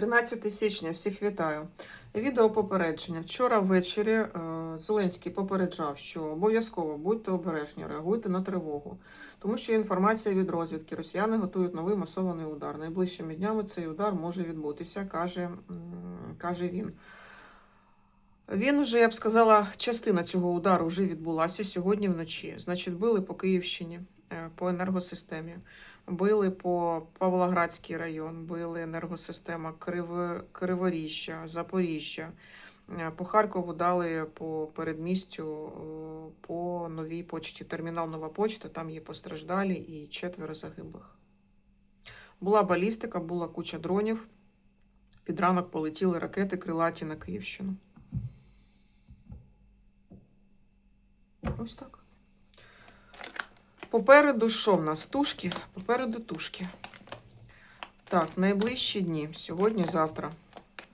13 січня, всіх вітаю. Відео попередження. Вчора ввечері е, Зеленський попереджав, що обов'язково будьте обережні, реагуйте на тривогу, тому що інформація від розвідки. Росіяни готують новий масований удар. Найближчими днями цей удар може відбутися, каже, каже він. Він вже, я б сказала, частина цього удару вже відбулася сьогодні вночі. Значить, били по Київщині, е, по енергосистемі. Били по Павлоградський район, били енергосистема Криво, Криворіжжя, Запоріжжя. Е, По Харкову дали по передмістю е, по новій почті. Термінал Нова Почта, там є постраждалі і четверо загиблих. Була балістика, була куча дронів. Під ранок полетіли ракети крилаті на Київщину. Ось так. Попереду що в нас? Тушки? Попереду тушки. Так, найближчі дні. Сьогодні, завтра.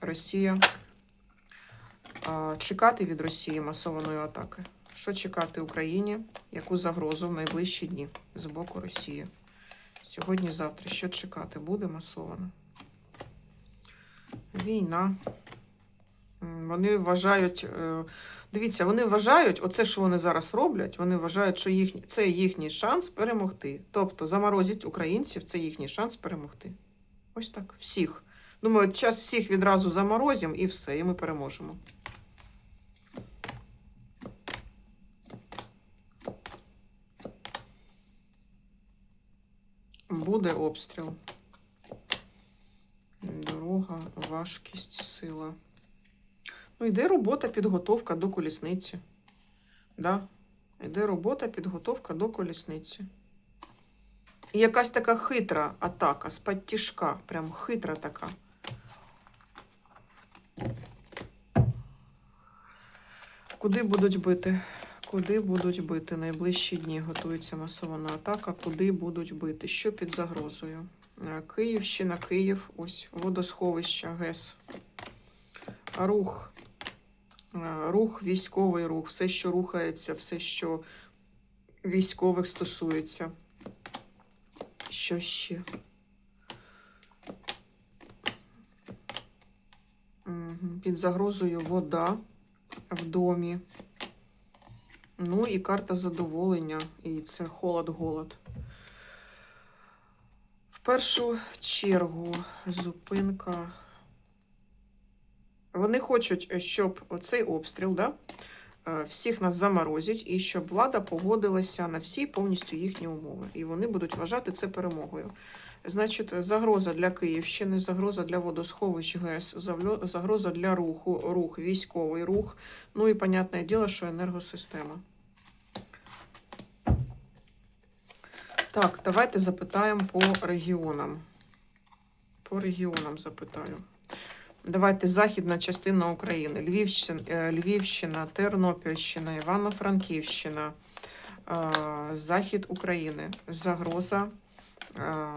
Росія. А, чекати від Росії масованої атаки. Що чекати Україні? Яку загрозу в найближчі дні з боку Росії? Сьогодні, завтра. Що чекати? Буде масовано. Війна. Вони вважають. Дивіться, вони вважають, оце, що вони зараз роблять, вони вважають, що їхні, це їхній шанс перемогти. Тобто заморозять українців, це їхній шанс перемогти. Ось так, всіх. Думаю, зараз всіх відразу заморозимо і все, і ми переможемо. Буде обстріл. Дорога, важкість, сила. Ну, йде робота, підготовка до колісниці. Да? Йде робота, підготовка до колісниці. І якась така хитра атака, з тяжка, прям хитра така. Куди будуть бити? Куди будуть бити? Найближчі дні готується масована атака. Куди будуть бити? Що під загрозою? Київщина, Київ, ось водосховища, ГЕС. Рух. Е, Рух, військовий рух, все, що рухається, все, що військових стосується. Що ще? Під загрозою вода в домі. Ну і карта задоволення, і це холод-голод. В першу чергу зупинка. Вони хочуть, е, щоб оцей обстріл, да, е, всіх нас заморозять, і щоб влада погодилася на всі повністю їхні умови. І вони будуть вважати це перемогою. Значить, загроза для Київщини, загроза для водосховищ ГЕС, загроза для руху, рух, військовий рух. Ну і, понятне діло, що енергосистема. Так, давайте запитаємо по регіонам. По регіонам запитаю. Давайте західна частина України. Львівщина, е, Львівщина Тернопільщина, Івано-Франківщина, е, Захід України, загроза е,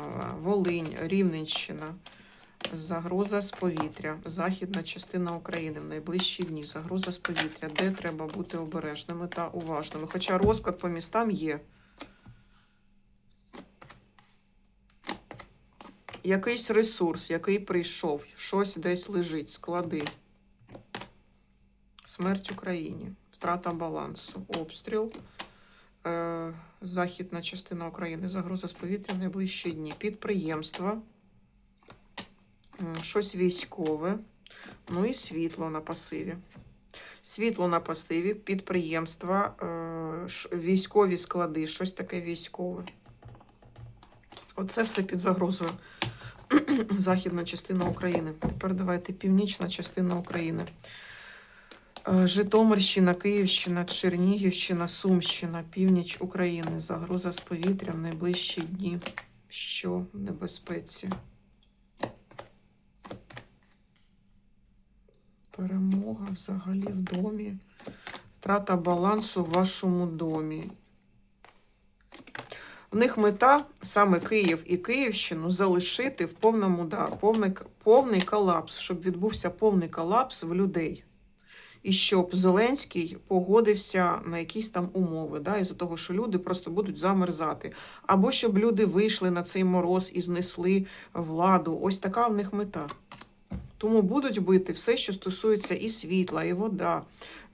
Волинь, Рівненщина, загроза з повітря, західна частина України в найближчі дні. Загроза з повітря, де треба бути обережними та уважними. Хоча розклад по містам є. Якийсь ресурс, який прийшов, щось десь лежить, склади. Смерть Україні, втрата балансу, обстріл, е, західна частина України, загроза з повітря в найближчі дні, підприємства, щось військове, ну і світло на пасиві. Світло на пасиві, підприємства, е, військові склади, щось таке військове. Оце все під загрозою. Західна частина України. Тепер давайте північна частина України. Е, Житомирщина, Київщина, Чернігівщина, Сумщина, північ України. Загроза з повітря в найближчі дні. Що в небезпеці? Перемога взагалі в домі. Втрата балансу в вашому домі. В них мета саме Київ і Київщину залишити в повному да, повний, повний колапс, щоб відбувся повний колапс в людей. І щоб Зеленський погодився на якісь там умови, да, із-за того, що люди просто будуть замерзати. Або щоб люди вийшли на цей мороз і знесли владу. Ось така в них мета. Тому будуть бити все, що стосується і світла, і вода,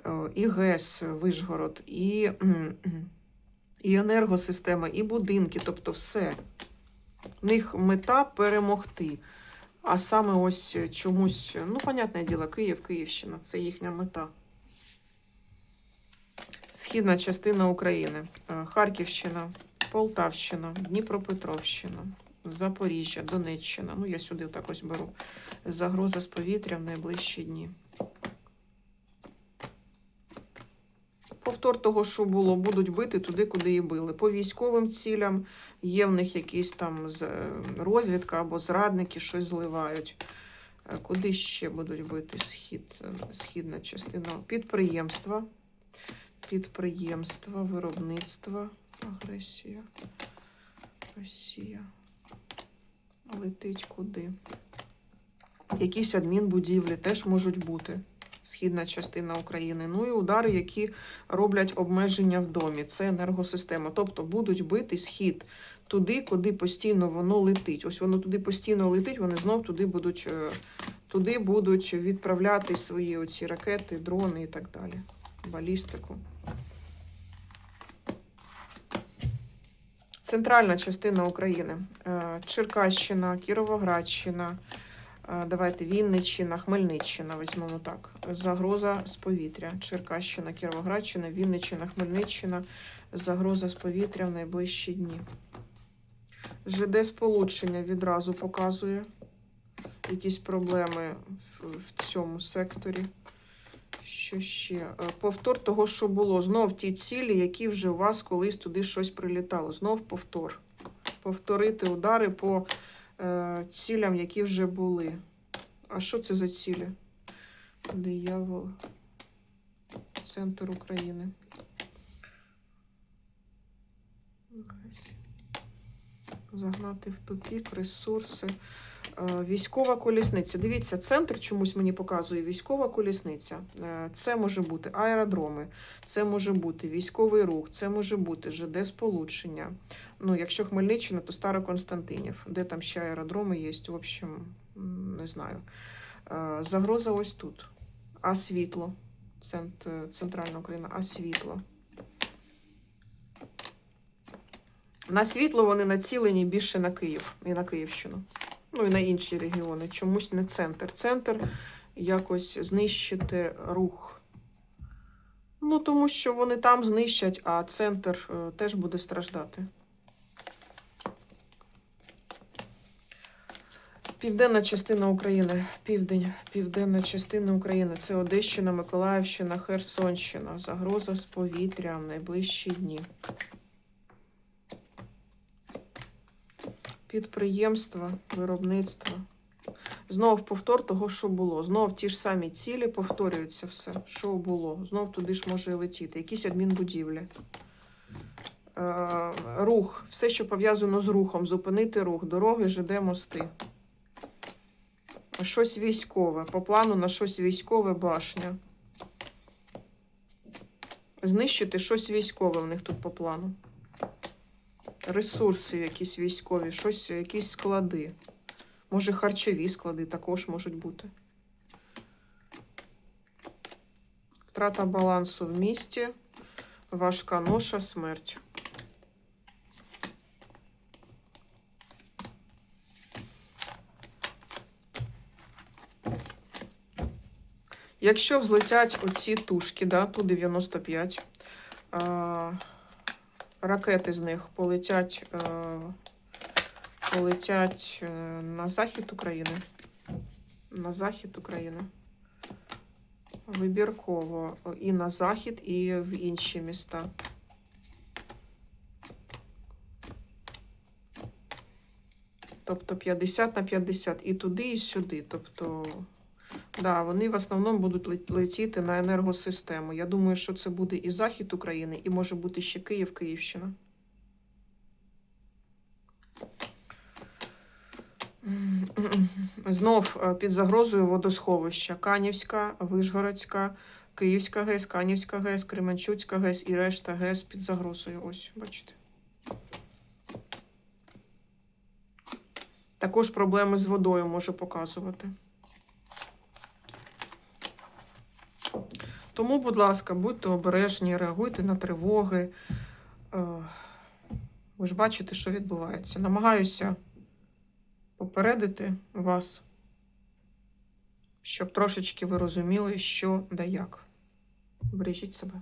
е, і ГЕС, Вишгород, і, і енергосистема, і будинки, тобто все. В них мета перемогти. А саме ось чомусь, ну, понятне діло, Київ, Київщина це їхня мета. Східна частина України, е, Харківщина, Полтавщина, Дніпропетровщина, Запоріжжя, Донеччина. Ну, я сюди так ось беру. Загроза з повітря в найближчі дні. Повтор того, що було, будуть бити туди, куди і били. По військовим цілям є в них якісь там е, розвідка або зрадники щось зливають. Е, Куди ще будуть бити схід, е, східна частина? Підприємства. Підприємства, виробництва, агресія, Росія. Летить куди? Якісь адмінбудівлі теж можуть бути. Східна частина України. Ну і удари, які роблять обмеження в домі. Це енергосистема. Тобто будуть бити схід туди, куди постійно воно летить. Ось воно туди постійно летить, вони знов туди будуть, е, туди будуть відправляти свої оці ракети, дрони і так далі. Балістику. Центральна частина України. Е, Черкащина, Кіровоградщина, давайте Вінниччина, Хмельниччина, візьмемо так. Загроза з повітря. Черкащина, Кіровоградщина, Вінниччина, Хмельниччина. Загроза з повітря в найближчі дні. ЖД сполучення відразу показує якісь проблеми в, цьому секторі. Що ще? Е, Повтор того, що було. Знов ті цілі, які вже у вас колись туди щось прилітало. Знов повтор. Повторити удари по цілям, які вже були. А що це за цілі? Диявол. Центр України. Загнати в тупік, ресурси. Е, Військова колісниця. Дивіться, центр чомусь мені показує військова колісниця. Е, Це може бути аеродроми, це може бути військовий рух, це може бути ЖД сполучення. Ну, якщо Хмельниччина, то Староконстантинів, де там ще аеродроми є, в общем, не знаю. Е, Загроза ось тут. А світло. Центральна Україна, а світло. На світло вони націлені більше на Київ і на Київщину. Ну і на інші регіони. Чомусь не центр. Центр якось знищити рух. Ну, тому що вони там знищать, а центр е, теж буде страждати. Південна частина України. Південь, південна частина України. Це Одещина, Миколаївщина, Херсонщина. Загроза з повітря в найближчі дні. Підприємства, виробництво. Знов повтор того, що було. Знов ті ж самі цілі повторюються все, що було. Знов туди ж може летіти. Якісь адмінбудівлі. Е, рух. Все, що пов'язано з рухом. Зупинити рух. Дороги, ЖД, мости. Щось військове. По плану на щось військове башня. Знищити щось військове в них тут по плану. Ресурси якісь військові, щось, якісь склади. Може, харчові склади також можуть бути. Втрата балансу в місті, важка ноша, смерть. Якщо взлетять оці тушки, да, Ту-95, а, ракети з них полетять, е, полетять е, на захід України. На захід України. Вибірково. І на захід, і в інші міста. Тобто 50 на 50 і туди, і сюди. Тобто, да, вони в основному будуть летіти на енергосистему. Я думаю, що це буде і захід України, і може бути ще Київ, Київщина. Знов е, під загрозою водосховища. Канівська, Вишгородська, Київська ГЕС, Канівська ГЕС, Кременчуцька ГЕС і решта ГЕС під загрозою. Ось, бачите. Також проблеми з водою може показувати. Тому, будь ласка, будьте обережні, реагуйте на тривоги. Е, Ви ж бачите, що відбувається. Намагаюся попередити вас, щоб трошечки ви розуміли, що да як. Бережіть себе.